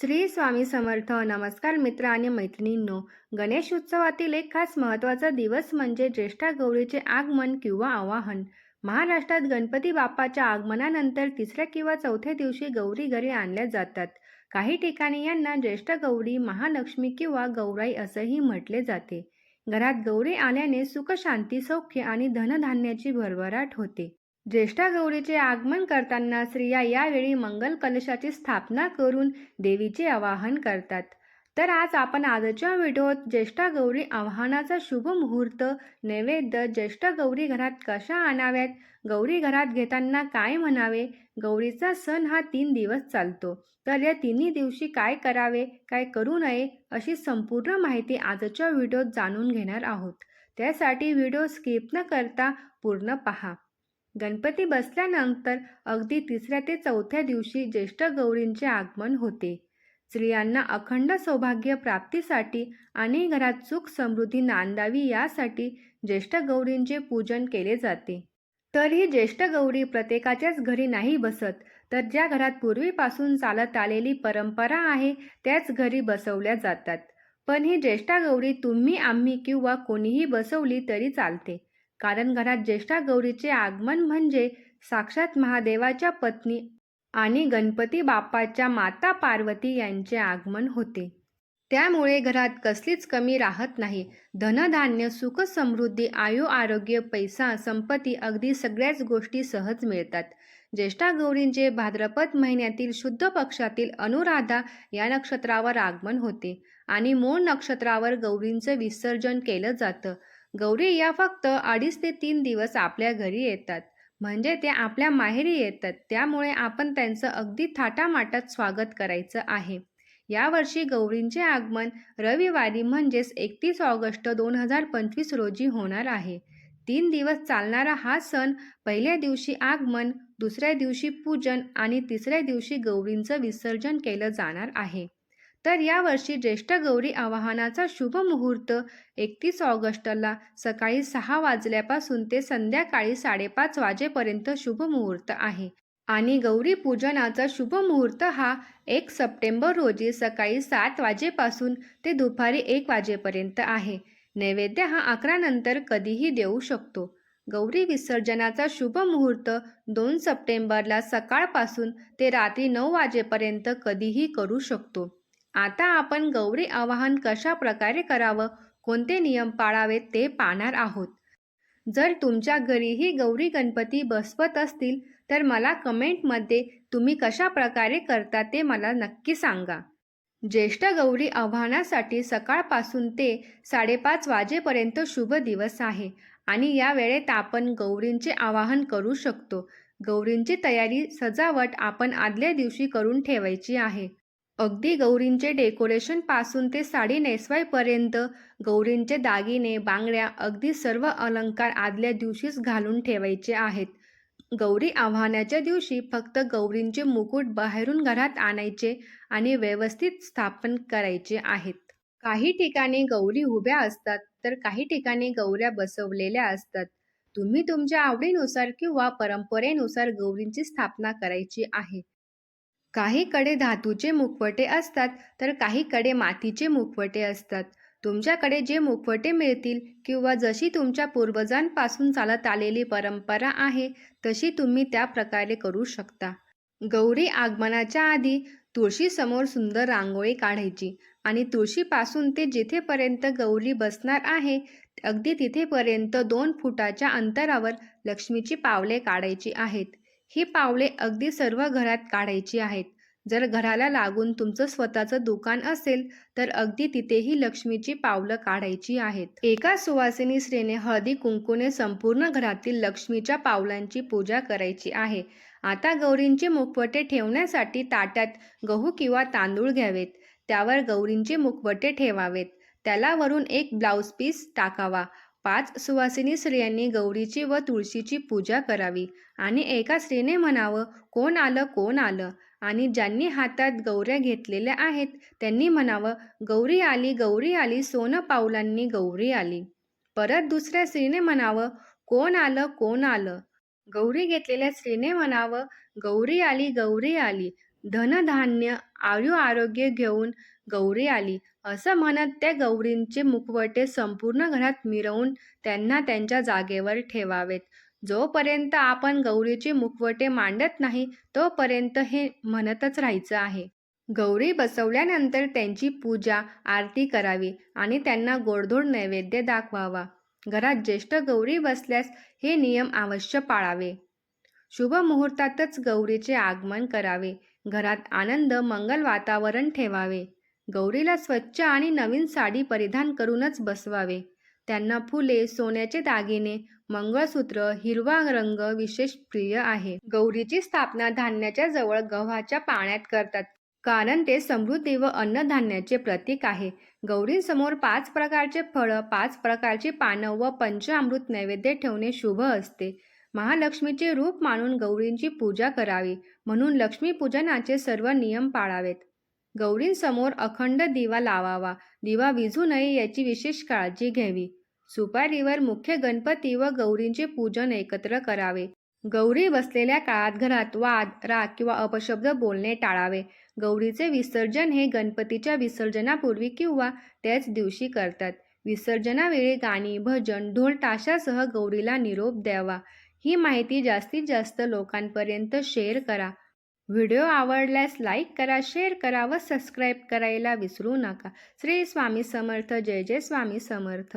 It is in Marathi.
श्री स्वामी समर्थ. नमस्कार मित्र आणि मैत्रिणींनो. गणेश उत्सवातील एक खास महत्त्वाचा दिवस म्हणजे ज्येष्ठा गौरीचे आगमन किंवा आवाहन. महाराष्ट्रात गणपती बाप्पाच्या आगमनानंतर तिसऱ्या किंवा चौथ्या दिवशी गौरी घरी आणल्या जातात. काही ठिकाणी यांना ज्येष्ठ गौरी महालक्ष्मी किंवा गौराई असंही म्हटले जाते. घरात गौरी आल्याने सुखशांती सौख्य आणि धनधान्याची भरभराट होते. ज्येष्ठा गौरीचे आगमन करताना स्त्रिया यावेळी मंगल कलशाची स्थापना करून देवीचे आवाहन करतात. तर आज आपण आजच्या व्हिडिओत ज्येष्ठा गौरी आवाहनाचा शुभ मुहूर्त नैवेद्य ज्येष्ठ गौरी घरात कशा आणाव्यात गौरी घरात घेताना काय म्हणावे गौरीचा सण हा तीन दिवस चालतो. तर या तिन्ही दिवशी काय करावे काय करू नये अशी संपूर्ण माहिती आजच्या व्हिडिओत जाणून घेणार आहोत. त्यासाठी व्हिडिओ स्किप न करता पूर्ण पहा. गणपती बसल्यानंतर अगदी तिसऱ्या ते चौथ्या दिवशी ज्येष्ठ गौरींचे आगमन होते. स्त्रियांना अखंड सौभाग्य प्राप्तीसाठी आणि घरात सुख समृद्धी नांदावी यासाठी ज्येष्ठ गौरींचे पूजन केले जाते. तर ही ज्येष्ठ गौरी प्रत्येकाच्याच घरी नाही बसत तर ज्या घरात पूर्वीपासून चालत आलेली परंपरा आहे त्याच घरी बसवल्या जातात. पण ही ज्येष्ठा गौरी तुम्ही आम्ही किंवा कोणीही बसवली तरी चालते. कारण घरात ज्येष्ठा गौरीचे आगमन म्हणजे साक्षात महादेवाच्या पत्नी आणि गणपती बाप्पाच्या माता पार्वती यांचे आगमन होते. त्यामुळे घरात कसलीच कमी राहत नाही. धनधान्य सुख समृद्धी आयु आरोग्य पैसा संपत्ती अगदी सगळ्याच गोष्टी सहज मिळतात. ज्येष्ठा गौरींचे भाद्रपद महिन्यातील शुद्ध पक्षातील अनुराधा या नक्षत्रावर आगमन होते आणि मूळ नक्षत्रावर गौरींचं विसर्जन केलं जातं. गौरी या फक्त अडीच ते तीन दिवस आपल्या घरी येतात. म्हणजे ते आपल्या माहेरी येतात. त्यामुळे आपण त्यांचं अगदी थाटामाटात स्वागत करायचं आहे. यावर्षी गौरींचे आगमन रविवारी म्हणजेच एकतीस ऑगस्ट दोन हजार पंचवीस रोजी होणार आहे. तीन दिवस चालणारा हा सण पहिल्या दिवशी आगमन दुसऱ्या दिवशी पूजन आणि तिसऱ्या दिवशी गौरींचं विसर्जन केलं जाणार आहे. तर यावर्षी ज्येष्ठ गौरी आवाहनाचा शुभ मुहूर्त एकतीस ऑगस्टला सकाळी सहा वाजल्यापासून ते संध्याकाळी साडेपाच वाजेपर्यंत शुभ मुहूर्त आहे. आणि गौरी पूजनाचा शुभ मुहूर्त हा एक सप्टेंबर रोजी सकाळी सात वाजेपासून ते दुपारी एक वाजेपर्यंत आहे. नैवेद्य हा अकरा नंतर कधीही देऊ शकतो. गौरी विसर्जनाचा शुभ मुहूर्त दोन सप्टेंबरला सकाळपासून ते रात्री नऊ वाजेपर्यंत कधीही करू शकतो. आता आपण गौरी आवाहन कशा प्रकारे करावं? कोणते नियम पाळावेत ते पाहणार आहोत. जर तुमच्या घरीही गौरी गणपती बसवत असतील तर मला कमेंटमध्ये तुम्ही कशा प्रकारे करता ते मला नक्की सांगा. ज्येष्ठ गौरी आव्हानासाठी सकाळपासून ते साडेपाच वाजेपर्यंत शुभ दिवस आहे आणि या वेळेत आपण गौरींचे आवाहन करू शकतो. गौरींची तयारी सजावट आपण आदल्या दिवशी करून ठेवायची आहे. अगदी गौरींचे डेकोरेशनपासून ते साडी नेसवायपर्यंत गौरींचे दागिने बांगड्या अगदी सर्व अलंकार आदल्या दिवशीच घालून ठेवायचे आहेत. गौरी आव्हानाच्या दिवशी फक्त गौरींचे मुकुट बाहेरून घरात आणायचे आणि व्यवस्थित स्थापन करायचे आहेत. काही ठिकाणी गौरी उभ्या असतात तर काही ठिकाणी गौऱ्या बसवलेल्या असतात. तुम्ही तुमच्या आवडीनुसार किंवा परंपरेनुसार गौरींची स्थापना करायची आहे. काहीकडे धातूचे मुखवटे असतात तर काहीकडे मातीचे मुखवटे असतात. तुमच्याकडे जे मुखवटे मिळतील किंवा जशी तुमच्या पूर्वजांपासून चालत आलेली परंपरा आहे तशी तुम्ही त्या प्रकारे करू शकता. गौरी आगमनाच्या आधी तुळशीसमोर सुंदर रांगोळी काढायची आणि तुळशीपासून ते जिथेपर्यंत गौरी बसणार आहे अगदी तिथेपर्यंत दोन फुटाच्या अंतरावर लक्ष्मीची पावले काढायची आहेत. ही पावले अगदी सर्व घरात काढायची आहेत. जर घराला लागून तुमचं स्वतःचं दुकान असेल तर अगदी तिथेही लक्ष्मीची पावलं काढायची आहेत. एका सुवासिनी स्त्रीने हळदी कुंकूने संपूर्ण घरातील लक्ष्मीच्या पावलांची पूजा करायची आहे. आता गौरींचे मुखवटे ठेवण्यासाठी ताट्यात गहू किंवा तांदूळ घ्यावेत. त्यावर गौरींचे मुखवटे ठेवावेत. त्याला वरून एक ब्लाऊज पीस टाकावा. पाच सुवासिनी स्त्रियांनी गौरीची व तुळशीची पूजा करावी. आणि एका स्त्रीने म्हणावं कोण आलं कोण आलं? आणि ज्यांनी हातात गौऱ्या घेतलेल्या आहेत त्यांनी म्हणावं गौरी आली गौरी आली सोनं पावलांनी गौरी आली. परत दुसऱ्या स्त्रीने म्हणावं कोण आलं कोण आलं? गौरी घेतलेल्या स्त्रीने म्हणावं गौरी आली गौरी आली. धनधान्य आयु आरोग्य घेऊन गौरी आली. असं म्हणत त्या गौरींचे मुखवटे संपूर्ण घरात मिरवून त्यांना त्यांच्या जागेवर ठेवावेत. जोपर्यंत आपण गौरीचे मुखवटे मांडत नाही तोपर्यंत हे म्हणतच राहायचं आहे. गौरी बसवल्यानंतर त्यांची पूजा आरती करावी आणि त्यांना गोडधोड नैवेद्य दाखवावा. घरात ज्येष्ठ गौरी बसल्यास हे नियम अवश्य पाळावे. शुभ मुहूर्तातच गौरीचे आगमन करावे. घरात आनंद मंगल वातावरण ठेवावे. गौरीला स्वच्छ आणि नवीन साडी परिधान करूनच बसवावे. त्यांना फुले सोन्याचे दागिने मंगळसूत्र हिरवा रंग विशेष प्रिय आहे. गौरीची स्थापना धान्याच्या जवळ गव्हाच्या पाण्यात करतात कारण ते समृद्धी व अन्नधान्याचे प्रतीक आहे. गौरींसमोर पाच प्रकारचे फळं पाच प्रकारची पानं व पंचामृत नैवेद्य ठेवणे शुभ असते. महालक्ष्मीचे रूप मानून गौरींची पूजा करावी म्हणून लक्ष्मीपूजनाचे सर्व नियम पाळावेत. गौरींसमोर अखंड दिवा लावावा. दिवा विझू नये याची विशेष काळजी घ्यावी. सुपारीवर मुख्य गणपती व गौरींचे पूजन एकत्र करावे. गौरी बसलेल्या काळात घरात वाद राग किंवा अपशब्द बोलणे टाळावे. गौरीचे विसर्जन हे गणपतीच्या विसर्जनापूर्वी किंवा त्याच दिवशी करतात. विसर्जनावेळी गाणी भजन ढोल ताशासह गौरीला निरोप द्यावा. ही माहिती जास्तीत जास्त लोकांपर्यंत शेअर करा. व्हिडिओ आवडल्यास लाईक करा शेअर करा व सबस्क्राईब करायला विसरू नका. श्री स्वामी समर्थ. जय जय स्वामी समर्थ.